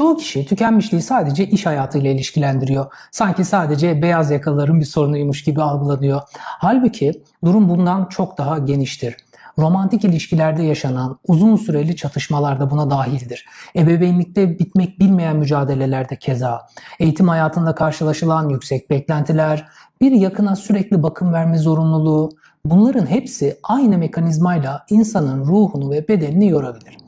Çoğu kişi tükenmişliği sadece iş hayatıyla ilişkilendiriyor. Sanki sadece beyaz yakalıların bir sorunuymuş gibi algılanıyor. Halbuki durum bundan çok daha geniştir. Romantik ilişkilerde yaşanan uzun süreli çatışmalar da buna dahildir. Ebeveynlikte bitmek bilmeyen mücadelelerde keza. Eğitim hayatında karşılaşılan yüksek beklentiler, bir yakına sürekli bakım verme zorunluluğu, bunların hepsi aynı mekanizmayla insanın ruhunu ve bedenini yorabilir.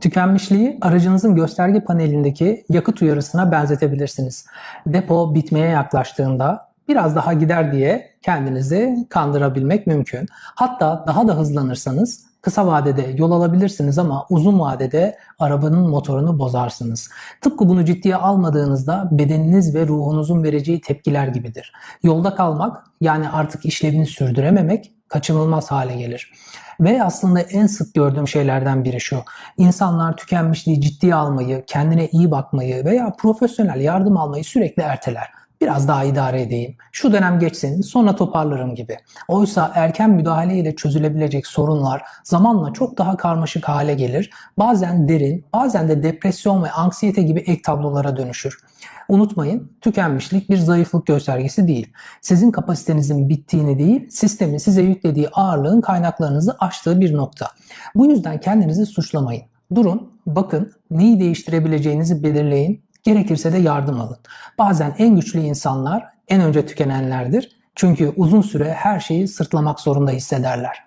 Tükenmişliği aracınızın gösterge panelindeki yakıt uyarısına benzetebilirsiniz. Depo bitmeye yaklaştığında biraz daha gider diye kendinizi kandırabilmek mümkün. Hatta daha da hızlanırsanız kısa vadede yol alabilirsiniz ama uzun vadede arabanın motorunu bozarsınız. Tıpkı bunu ciddiye almadığınızda bedeniniz ve ruhunuzun vereceği tepkiler gibidir. Yolda kalmak yani artık işlevini sürdürememek kaçınılmaz hale gelir. Ve aslında en sık gördüğüm şeylerden biri şu. İnsanlar tükenmişliği ciddiye almayı, kendine iyi bakmayı veya profesyonel yardım almayı sürekli erteler. Biraz daha idare edeyim. Şu dönem geçsin, sonra toparlarım gibi. Oysa erken müdahale ile çözülebilecek sorunlar zamanla çok daha karmaşık hale gelir. Bazen derin, bazen de depresyon ve anksiyete gibi ek tablolara dönüşür. Unutmayın, tükenmişlik bir zayıflık göstergesi değil. Sizin kapasitenizin bittiğini değil, sistemin size yüklediği ağırlığın kaynaklarınızı aştığı bir nokta. Bu yüzden kendinizi suçlamayın. Durun, bakın, neyi değiştirebileceğinizi belirleyin, Gerekirse de yardım alın. Bazen en güçlü insanlar en önce tükenenlerdir. Çünkü uzun süre her şeyi sırtlamak zorunda hissederler.